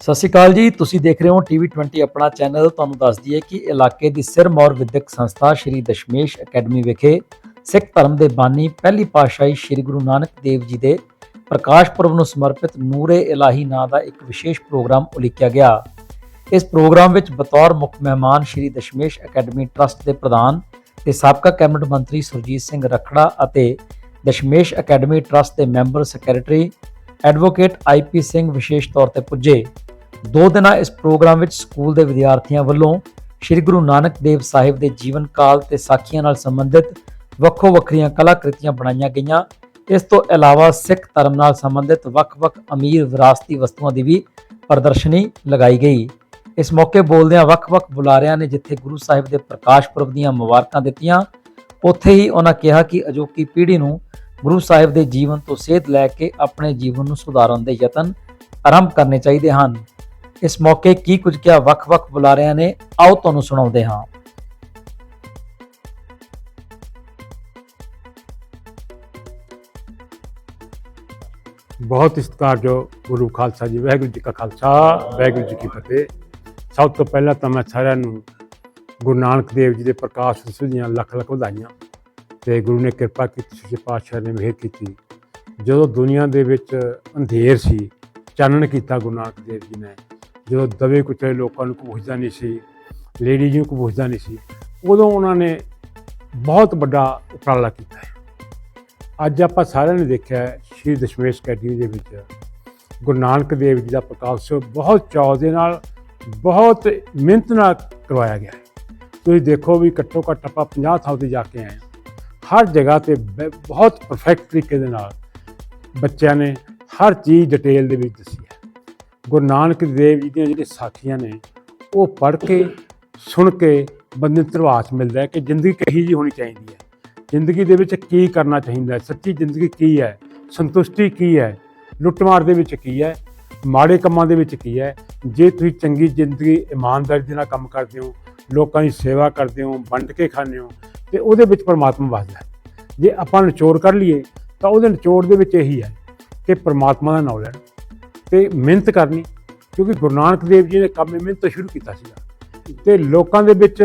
ਸਤਿ ਸ਼੍ਰੀ ਅਕਾਲ ਜੀ, ਤੁਸੀਂ ਦੇਖ ਰਹੇ ਹੋ ਟੀਵੀ 20 ਆਪਣਾ ਚੈਨਲ ਤੁਹਾਨੂੰ ਦੱਸ ਦਈਏ ਕਿ ਇਲਾਕੇ ਦੀ ਸਿਰਮੌਰ ਵਿਦਿਅਕ ਸੰਸਥਾ ਸ਼੍ਰੀ ਦਸ਼ਮੇਸ਼ ਅਕੈਡਮੀ ਵਿਖੇ ਸਿੱਖ ਧਰਮ ਦੇ ਬਾਨੀ ਪਹਿਲੀ ਪਾਤਸ਼ਾਹੀ ਸ਼੍ਰੀ ਗੁਰੂ ਨਾਨਕ ਦੇਵ ਜੀ ਦੇ ਪ੍ਰਕਾਸ਼ ਪੁਰਬ ਨੂੰ ਸਮਰਪਿਤ ਨੂਰੇ ਇਲਾਹੀ ਨਾਂ ਦਾ ਇੱਕ ਵਿਸ਼ੇਸ਼ ਪ੍ਰੋਗਰਾਮ ਉਲੀਕਿਆ ਗਿਆ। ਇਸ ਪ੍ਰੋਗਰਾਮ ਵਿੱਚ ਬਤੌਰ ਮੁੱਖ ਮਹਿਮਾਨ ਸ਼੍ਰੀ ਦਸ਼ਮੇਸ਼ ਅਕੈਡਮੀ ਟਰਸਟ ਦੇ ਪ੍ਰਧਾਨ ਤੇ ਸਾਬਕਾ ਕੈਬਨਿਟ ਮੰਤਰੀ ਸੁਰਜੀਤ ਸਿੰਘ ਰਖੜਾ ਅਤੇ ਦਸ਼ਮੇਸ਼ ਅਕੈਡਮੀ ਟਰਸਟ ਦੇ member secretary advocate IP Singh ਵਿਸ਼ੇਸ਼ ਤੌਰ ਤੇ ਪੁੱਜੇ। ਦੋ ਦਿਨਾਂ ਇਸ ਪ੍ਰੋਗਰਾਮ ਵਿੱਚ ਸਕੂਲ ਦੇ ਵਿਦਿਆਰਥੀਆਂ ਵੱਲੋਂ ਸ੍ਰੀ ਗੁਰੂ ਨਾਨਕ ਦੇਵ ਸਾਹਿਬ ਦੇ ਜੀਵਨ ਕਾਲ ਤੇ ਸਾਖੀਆਂ ਨਾਲ ਸੰਬੰਧਿਤ ਵੱਖੋ ਵੱਖਰੀਆਂ ਕਲਾਕ੍ਰਿਤੀਆਂ ਬਣਾਈਆਂ ਗਈਆਂ। ਇਸ ਤੋਂ ਇਲਾਵਾ ਸਿੱਖ ਧਰਮ ਨਾਲ ਸੰਬੰਧਿਤ ਵੱਖ-ਵੱਖ ਅਮੀਰ ਵਿਰਾਸਤੀ ਵਸਤੂਆਂ ਦੀ ਵੀ ਪ੍ਰਦਰਸ਼ਨੀ ਲਗਾਈ ਗਈ। ਇਸ ਮੌਕੇ ਬੋਲਦਿਆਂ ਵੱਖ-ਵੱਖ ਬੁਲਾਰਿਆਂ ਨੇ ਜਿੱਥੇ ਗੁਰੂ ਸਾਹਿਬ ਦੇ ਪ੍ਰਕਾਸ਼ ਪੁਰਬ ਦੀਆਂ ਮੁਬਾਰਕਾਂ ਦਿੱਤੀਆਂ, ਉੱਥੇ ਹੀ ਉਹਨਾਂ ਕਿਹਾ ਕਿ ਅਜੋਕੀ ਪੀੜ੍ਹੀ ਨੂੰ ਗੁਰੂ ਸਾਹਿਬ ਦੇ ਜੀਵਨ ਤੋਂ ਸੇਧ ਲੈ ਕੇ ਆਪਣੇ ਜੀਵਨ ਨੂੰ ਸੁਧਾਰਨ ਦੇ ਯਤਨ ਆਰੰਭ ਕਰਨੇ ਚਾਹੀਦੇ ਹਨ। ਇਸ ਮੌਕੇ ਕੀ ਕੁਝ ਕਿਹਾ ਵੱਖ-ਵੱਖ ਬੁਲਾਰਿਆਂ ਨੇ, ਆਓ ਤੁਹਾਨੂੰ ਸੁਣਾਉਂਦੇ ਹਾਂ। ਬਹੁਤ ਹੀ ਸਤਿਕਾਰਯੋਗ ਗੁਰੂ ਖਾਲਸਾ ਜੀ, ਵਾਹਿਗੁਰੂ ਜੀ ਕਾ ਖਾਲਸਾ, ਵਾਹਿਗੁਰੂ ਜੀ ਕੀ ਫਤਿਹ। ਸਭ ਤੋਂ ਪਹਿਲਾਂ ਤਾਂ ਮੈਂ ਸਾਰਿਆਂ ਨੂੰ ਗੁਰੂ ਨਾਨਕ ਦੇਵ ਜੀ ਦੇ ਪ੍ਰਕਾਸ਼ ਉਤਸਵ ਦੀਆਂ ਲੱਖ ਲੱਖ ਵਧਾਈਆਂ ਤੇ ਗੁਰੂ ਨੇ ਕਿਰਪਾ ਕੀਤੀ, ਸੱਚੇ ਪਾਤਸ਼ਾਹ ਨੇ ਮਿਹਰ ਕੀਤੀ। ਜਦੋਂ ਦੁਨੀਆ ਦੇ ਵਿੱਚ ਅੰਧੇਰ ਸੀ, ਚਾਨਣ ਕੀਤਾ ਗੁਰੂ ਨਾਨਕ ਦੇਵ ਜੀ ਨੇ ਜਦੋਂ ਦਵੇ ਕੁਚਲੇ ਲੋਕਾਂ ਨੂੰ ਕੋਈ ਪੁੱਛਦਾ ਨਹੀਂ ਸੀ ਲੇਡੀਜ਼ ਨੂੰ ਕੋਈ ਪੁੱਛਦਾ ਨਹੀਂ ਸੀ, ਉਦੋਂ ਉਹਨਾਂ ਨੇ ਬਹੁਤ ਵੱਡਾ ਉਪਰਾਲਾ ਕੀਤਾ ਹੈ। ਅੱਜ ਆਪਾਂ ਸਾਰਿਆਂ ਨੇ ਦੇਖਿਆ ਸ਼੍ਰੀ ਦਸ਼ਮੇਸ਼ ਅਕੈਡਮੀ ਦੇ ਵਿੱਚ ਗੁਰੂ ਨਾਨਕ ਦੇਵ ਜੀ ਦਾ ਪ੍ਰਕਾਸ਼ ਬਹੁਤ ਚਾਅ ਦੇ ਨਾਲ ਬਹੁਤ ਮਿਹਨਤ ਨਾਲ ਕਰਵਾਇਆ ਗਿਆ ਹੈ। ਤੁਸੀਂ ਦੇਖੋ ਵੀ ਘੱਟੋ ਘੱਟ ਆਪਾਂ 50 ਥਾਂ ਤੇ ਜਾ ਕੇ ਆਏ ਹਾਂ। ਹਰ ਜਗ੍ਹਾ ਤੇ ਬ- ਬਹੁਤ ਪਰਫੈਕਟ ਤਰੀਕੇ ਦੇ ਨਾਲ ਬੱਚਿਆਂ ਨੇ ਹਰ ਚੀਜ਼ ਡਿਟੇਲ ਦੇ ਵਿੱਚ ਦੱਸੀ ਹੈ। ਗੁਰੂ ਨਾਨਕ ਦੇਵ ਜੀ ਦੀਆਂ ਜਿਹੜੀਆਂ ਸਾਖੀਆਂ ਨੇ, ਉਹ ਪੜ੍ਹ ਕੇ, ਸੁਣ ਕੇ ਬੰਦੇ ਨੂੰ ਧਰਵਾਸ ਮਿਲਦਾ ਹੈ ਕਿ ਜ਼ਿੰਦਗੀ ਕਹੀ ਜੀ ਹੋਣੀ ਚਾਹੀਦੀ ਹੈ। ਜ਼ਿੰਦਗੀ ਦੇ ਵਿੱਚ ਕੀ ਕਰਨਾ ਚਾਹੀਦਾ ਹੈ? ਸੱਚੀ ਜ਼ਿੰਦਗੀ ਕੀ ਹੈ? ਸੰਤੁਸ਼ਟੀ ਕੀ ਹੈ? ਲੁੱਟਮਾਰ ਦੇ ਵਿੱਚ ਕੀ ਹੈ? ਮਾੜੇ ਕੰਮਾਂ ਦੇ ਵਿੱਚ ਕੀ ਹੈ? ਜੇ ਤੁਸੀਂ ਚੰਗੀ ਜ਼ਿੰਦਗੀ ਇਮਾਨਦਾਰੀ ਦੇ ਨਾਲ ਕੰਮ ਕਰਦੇ ਹੋ, ਲੋਕਾਂ ਦੀ ਸੇਵਾ ਕਰਦੇ ਹੋ, ਵੰਡ ਕੇ ਖਾਂਦੇ ਹੋ, ਤੇ ਉਹਦੇ ਵਿੱਚ ਪਰਮਾਤਮਾ ਵਸਦਾ ਜੇ ਆਪਾਂ ਨਿਚੋੜ ਕਰ ਲਈਏ, ਤਾਂ ਉਹਦੇ ਨਿਚੋੜ ਦੇ ਵਿੱਚ ਇਹੀ ਹੈ ਕਿ ਪਰਮਾਤਮਾ ਦਾ ਨਾਮ ਲੈਣਾ। ਤੇ ਮਿਹਨਤ ਕਰਨੀ, ਕਿਉਂਕਿ ਗੁਰੂ ਨਾਨਕ ਦੇਵ ਜੀ ਨੇ ਕੰਮ ਮਿਹਨਤ ਤੋਂ ਸ਼ੁਰੂ ਕੀਤਾ ਸੀਗਾ। ਤੇ ਲੋਕਾਂ ਦੇ ਵਿੱਚ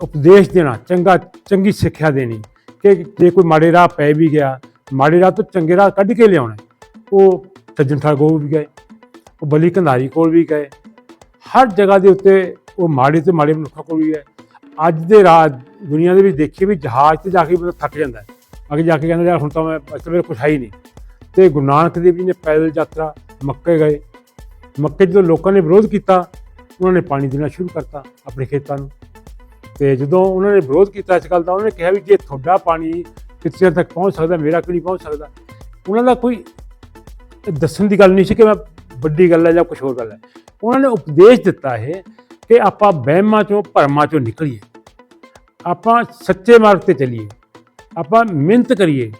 ਉਪਦੇਸ਼ ਦੇਣਾ, ਚੰਗਾ, ਚੰਗੀ ਸਿੱਖਿਆ ਦੇਣੀ, ਕਿ ਜੇ ਕੋਈ ਮਾੜੇ ਰਾਹ ਪੈ ਵੀ ਗਿਆ, ਮਾੜੇ ਰਾਹ ਤੋਂ ਚੰਗੇ ਰਾਹ ਕੱਢ ਕੇ ਲਿਆਉਣਾ ਉਹ ਸੱਜਣ ਠਾਗੋਰ ਵੀ ਗਏ, ਉਹ ਬਲੀ ਕੰਧਾਰੀ ਕੋਲ ਵੀ ਗਏ, ਹਰ ਜਗ੍ਹਾ ਦੇ ਉੱਤੇ ਉਹ ਮਾੜੇ ਤੇ ਮਾੜੇ ਮਨੁੱਖਾਂ ਕੋਲ ਵੀ ਹੈ ਅੱਜ ਦੇ ਰਾਜ, ਦੁਨੀਆ ਦੇ ਵਿੱਚ ਦੇਖੀਏ ਵੀ ਜਹਾਜ਼ ਤੇ ਜਾ ਕੇ ਬੰਦਾ ਥੱਕ ਜਾਂਦਾ ਹੈ। ਅੱਗੇ ਜਾ ਕੇ ਕਹਿੰਦਾ, ਯਾਰ ਹੁਣ ਤਾਂ ਮੈਂ ਅਸਲ ਮੇਰੇ ਕੁਛ ਹੈ ਹੀ ਨਹੀਂ। ਤੇ ਗੁਰੂ ਨਾਨਕ ਦੇਵ ਜੀ ਨੇ ਪੈਦਲ ਯਾਤਰਾ ਮੱਕੇ ਗਏ। ਮੱਕੇ ਜਦੋਂ ਲੋਕਾਂ ਨੇ ਵਿਰੋਧ ਕੀਤਾ, ਉਹਨਾਂ ਨੇ ਪਾਣੀ ਦੇਣਾ ਸ਼ੁਰੂ ਕਰਤਾ ਆਪਣੇ ਖੇਤਾਂ ਨੂੰ। ਤੇ ਜਦੋਂ ਉਹਨਾਂ ਨੇ ਵਿਰੋਧ ਕੀਤਾ ਇਸ ਗੱਲ ਦਾ, ਉਹਨਾਂ ਨੇ ਕਿਹਾ ਵੀ ਜੇ ਤੁਹਾਡਾ ਪਾਣੀ ਕਿੱਥੇ ਤੱਕ ਪਹੁੰਚ ਸਕਦਾ, ਮੇਰਾ ਕਿਉਂ ਨਹੀਂ ਪਹੁੰਚ ਸਕਦਾ? ਉਹਨਾਂ ਦਾ ਕੋਈ ਦੱਸਣ ਦੀ ਗੱਲ ਨਹੀਂ ਸੀ ਕਿ ਮੈਂ ਵੱਡੀ ਗੱਲ ਹੈ ਜਾਂ ਕੁਝ ਹੋਰ ਗੱਲ ਹੈ। ਉਹਨਾਂ ਨੇ ਉਪਦੇਸ਼ ਦਿੱਤਾ ਹੈ ਕਿ ਆਪਾਂ ਵਹਿਮਾਂ ਚੋਂ, ਭਰਮਾਂ ਚੋਂ ਨਿਕਲੀਏ। ਆਪਾਂ ਸੱਚੇ ਮਾਰਗ ਤੇ ਚੱਲੀਏ। ਆਪਾਂ ਮਿਹਨਤ ਕਰੀਏ।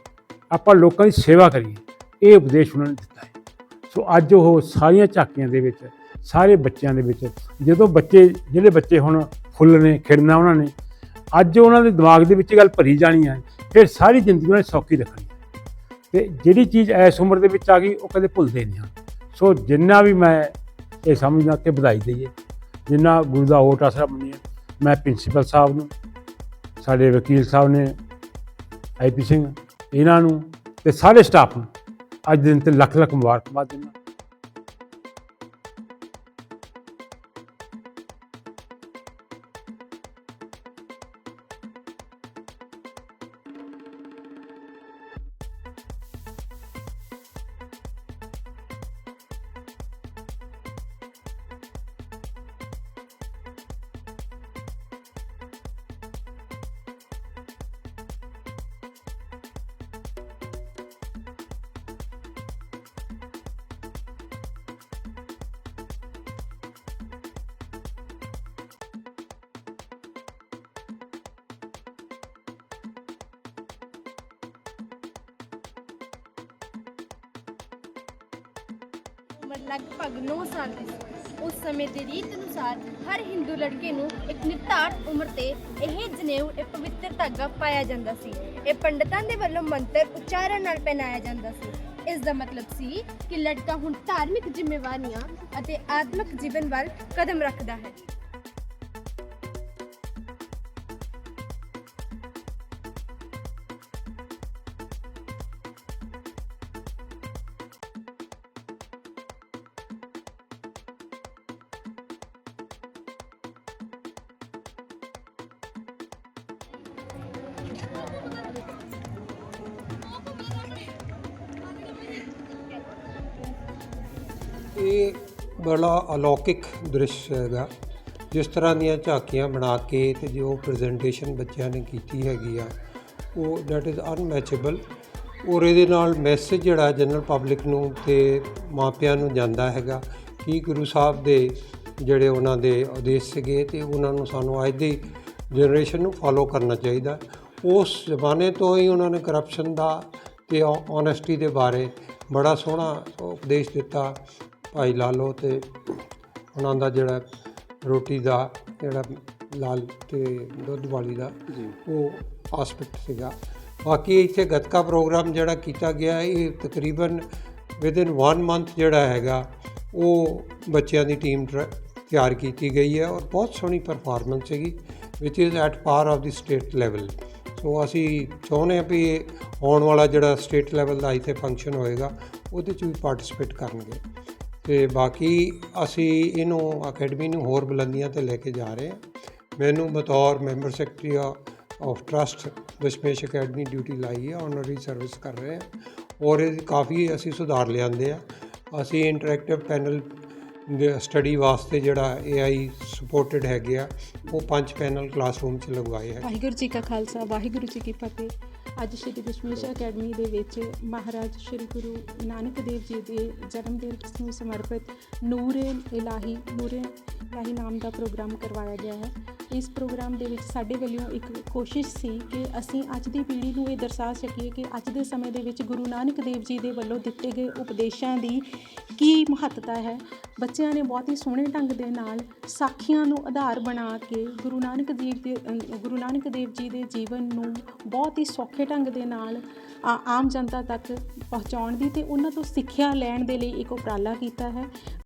ਆਪਾਂ ਲੋਕਾਂ ਦੀ ਸੇਵਾ ਕਰੀਏ। ਇਹ ਉਪਦੇਸ਼ ਉਹਨਾਂ ਨੇ ਦਿੱਤਾ ਹੈ। ਸੋ ਅੱਜ ਉਹ ਸਾਰੀਆਂ ਝਾਕੀਆਂ ਦੇ ਵਿੱਚ, ਸਾਰੇ ਬੱਚਿਆਂ ਦੇ ਵਿੱਚ, ਜਦੋਂ ਬੱਚੇ, ਜਿਹੜੇ ਬੱਚੇ ਹੁਣ ਫੁੱਲ ਨੇ ਖਿੜਨਾ ਉਹਨਾਂ ਨੇ, ਅੱਜ ਉਹਨਾਂ ਦੇ ਦਿਮਾਗ ਦੇ ਵਿੱਚ ਇਹ ਗੱਲ ਭਰੀ ਜਾਣੀ ਹੈ, ਫਿਰ ਸਾਰੀ ਜ਼ਿੰਦਗੀ ਉਹਨਾਂ ਨੇ ਸੌਖੀ ਰੱਖਣੀ ਹੈ। ਤੇ ਜਿਹੜੀ ਚੀਜ਼ ਐਸ ਉਮਰ ਦੇ ਵਿੱਚ ਆ ਗਈ, ਉਹ ਕਦੇ ਭੁੱਲਦੇ ਨਹੀਂ ਹਨ। ਸੋ ਜਿੰਨਾ ਵੀ ਮੈਂ ਇਹ ਸਮਝਦਾ ਕਿ ਵਧਾਈ ਦਈਏ। ਜਿੰਨਾ ਗੁਰੂ ਦਾ ਓਟ ਆਸਰਾ ਮੰਨੀਏ, ਮੈਂ ਪ੍ਰਿੰਸੀਪਲ ਸਾਹਿਬ ਨੂੰ, ਸਾਡੇ ਵਕੀਲ ਸਾਹਿਬ ਨੇ ਆਈਪੀ ਸਿੰਘ, ਇਹਨਾਂ ਨੂੰ ਤੇ ਸਾਰੇ ਸਟਾਫ ਨੂੰ ਅੱਜ ਦਿਨ ਤੇ ਲੱਖ ਲੱਖ ਮੁਬਾਰਕਬਾਦ ਦਿੰਦਾ ਉਮਰ ਲਗਭਗ 9 ਸਾਲ ਦੀ ਸੀ। ਉਸ ਸਮੇਂ ਦੀ ਰੀਤ ਅਨੁਸਾਰ ਹਰ ਹਿੰਦੂ ਲੜਕੇ ਨੂੰ ਇੱਕ ਨਿਰਧਾਰਤ ਉਮਰ ਤੇ ਇਹ ਜਨੇਊ, ਇਹ ਪਵਿੱਤਰ ਧਾਗਾ ਪਾਇਆ ਜਾਂਦਾ ਸੀ। ਇਹ ਪੰਡਤਾਂ ਦੇ ਵੱਲੋਂ ਮੰਤਰ ਉਚਾਰਨ ਨਾਲ ਪਹਿਨਾਇਆ ਜਾਂਦਾ ਸੀ। ਇਸ ਦਾ ਮਤਲਬ ਸੀ ਕਿ ਲੜਕਾ ਹੁਣ ਧਾਰਮਿਕ ਜ਼ਿੰਮੇਵਾਰੀਆਂ ਅਤੇ ਆਤਮਿਕ ਜੀਵਨ ਵੱਲ ਕਦਮ ਰੱਖਦਾ ਹੈ। ਇਹ ਬੜਾ ਅਲੌਕਿਕ ਦ੍ਰਿਸ਼ ਹੈਗਾ। ਜਿਸ ਤਰ੍ਹਾਂ ਦੀਆਂ ਝਾਕੀਆਂ ਬਣਾ ਕੇ ਤੇ ਜੋ ਪ੍ਰੈਜੈਂਟੇਸ਼ਨ ਬੱਚਿਆਂ ਨੇ ਕੀਤੀ ਹੈਗੀ ਆ, ਉਹ ਦੈਟ ਇਜ਼ ਅਨਮੈਚੇਬਲ ਔਰ ਇਹਦੇ ਨਾਲ ਮੈਸੇਜ ਜਿਹੜਾ ਜਨਰਲ ਪਬਲਿਕ ਨੂੰ ਤੇ ਮਾਪਿਆਂ ਨੂੰ ਜਾਂਦਾ ਹੈਗਾ ਕਿ ਗੁਰੂ ਸਾਹਿਬ ਦੇ ਜਿਹੜੇ ਉਹਨਾਂ ਦੇ ਉਦੇਸ਼ ਸੀਗੇ ਤੇ ਉਹਨਾਂ ਨੂੰ ਸਾਨੂੰ ਅੱਜ ਦੀ ਜਨਰੇਸ਼ਨ ਨੂੰ ਫਾਲੋ ਕਰਨਾ ਚਾਹੀਦਾ। ਉਸ ਜ਼ਮਾਨੇ ਤੋਂ ਹੀ ਉਹਨਾਂ ਨੇ ਕਰਪਸ਼ਨ ਦਾ ਤੇ ਓਨੈਸਟੀ ਦੇ ਬਾਰੇ ਬੜਾ ਸੋਹਣਾ ਉਪਦੇਸ਼ ਦਿੱਤਾ ਭਾਈ ਲਾਲੋ ਤੇ ਉਹਨਾਂ ਦਾ ਜਿਹੜਾ ਰੋਟੀ ਦਾ ਜਿਹੜਾ ਲਾਲ ਤੇ ਦੁੱਧ ਵਾਲੀ ਦਾ ਉਹ ਆਸਪੈਕਟ ਸੀਗਾ। ਬਾਕੀ ਇੱਥੇ ਗੱਤਕਾ ਪ੍ਰੋਗਰਾਮ ਜਿਹੜਾ ਕੀਤਾ ਗਿਆ ਇਹ ਤਕਰੀਬਨ ਵਿਦਿਨ 1 ਮੰਥ ਜਿਹੜਾ ਹੈਗਾ ਉਹ ਬੱਚਿਆਂ ਦੀ ਟੀਮ ਤਿਆਰ ਕੀਤੀ ਗਈ ਹੈ ਔਰ ਬਹੁਤ ਸੋਹਣੀ ਪਰਫਾਰਮੈਂਸ ਸੀਗੀ ਵਿਚ is at par of the state level so ਅਸੀਂ ਚਾਹੁੰਦੇ ਹਾਂ ਵੀ ਆਉਣ ਵਾਲਾ ਜਿਹੜਾ ਸਟੇਟ ਲੈਵਲ ਦਾ ਇੱਥੇ ਫੰਕਸ਼ਨ ਹੋਏਗਾ, ਉਹਦੇ 'ਚ ਵੀ ਪਾਰਟਿਸਿਪੇਟ ਕਰਨਗੇ। ਤੇ ਬਾਕੀ ਅਸੀਂ ਇਹਨੂੰ ਅਕੈਡਮੀ ਨੂੰ ਹੋਰ ਬੁਲੰਦੀਆਂ ਤੇ ਲੈ ਕੇ ਜਾ ਰਹੇ ਹਾਂ। ਮੈਨੂੰ ਬਤੌਰ member secretary of trust Dashmesh academy duty ਲਾਈ ਹੈ ਆਨਰਰੀ ਸਰਵਿਸ ਕਰ ਰਹੇ ਹਾਂ। ਔਰ ਇਹ ਕਾਫੀ ਅਸੀਂ ਸੁਧਾਰ ਲਿਆਂਦੇ ਆ ਅਸੀਂ ਇੰਟਰੈਕਟਿਵ ਪੈਨਲ ਸਟੱਡੀ ਵਾਸਤੇ ਜਿਹੜਾ AI ਸਪੋਰਟਡ ਹੈਗੇ ਆ, ਉਹ ਪੰਜ ਪੈਨਲ ਕਲਾਸਰੂਮ 'ਚ ਲਗਵਾਏ ਹੈ। ਵਾਹਿਗੁਰੂ ਜੀ ਕਾ ਖਾਲਸਾ, ਵਾਹਿਗੁਰੂ ਜੀ ਕੀ ਫਤਿਹ। ਅੱਜ ਸ਼੍ਰੀ ਦਸ਼ਮੇਸ਼ ਅਕੈਡਮੀ ਦੇ ਵਿੱਚ ਮਹਾਰਾਜ ਸ਼੍ਰੀ ਗੁਰੂ ਨਾਨਕ ਦੇਵ ਜੀ ਦੇ ਜਨਮ ਦਿਵਸ ਨੂੰ ਸਮਰਪਿਤ ਨੂਰੇ ਇਲਾਹੀ ਨੂਰੇ ਇਲਾਹੀ ਨਾਮ ਦਾ ਪ੍ਰੋਗਰਾਮ ਕਰਵਾਇਆ ਗਿਆ ਹੈ। ਇਸ ਪ੍ਰੋਗਰਾਮ ਦੇ ਵਿੱਚ ਸਾਡੇ ਵੱਲੋਂ ਇੱਕ ਕੋਸ਼ਿਸ਼ ਸੀ ਕਿ ਅਸੀਂ ਅੱਜ ਦੀ ਪੀੜ੍ਹੀ ਨੂੰ ਇਹ ਦਰਸਾ ਸਕੀਏ ਕਿ ਅੱਜ ਦੇ ਸਮੇਂ ਦੇ ਵਿੱਚ ਗੁਰੂ ਨਾਨਕ ਦੇਵ ਜੀ ਦੇ ਵੱਲੋਂ ਦਿੱਤੇ ਗਏ ਉਪਦੇਸ਼ਾਂ ਦੀ ਕੀ ਮਹੱਤਤਾ ਹੈ। ਬੱਚਿਆਂ ਨੇ ਬਹੁਤ ਹੀ ਸੋਹਣੇ ਢੰਗ ਦੇ ਨਾਲ ਸਾਖੀਆਂ ਨੂੰ ਆਧਾਰ ਬਣਾ ਕੇ ਗੁਰੂ ਨਾਨਕ ਦੇਵ ਦੇ ਗੁਰੂ ਨਾਨਕ ਦੇਵ ਜੀ ਦੇ ਜੀਵਨ ਨੂੰ ਬਹੁਤ ਹੀ ਸੌਖੇ ਢੰਗ ਦੇ ਨਾਲ ਆ- ਆਮ ਜਨਤਾ ਤੱਕ ਪਹੁੰਚਾਉਣ ਦੀ ਤੇ ਉਹਨਾਂ ਤੋਂ ਸਿੱਖਿਆ ਲੈਣ ਦੇ ਲਈ ਇੱਕ ਉਪਰਾਲਾ ਕੀਤਾ ਹੈ।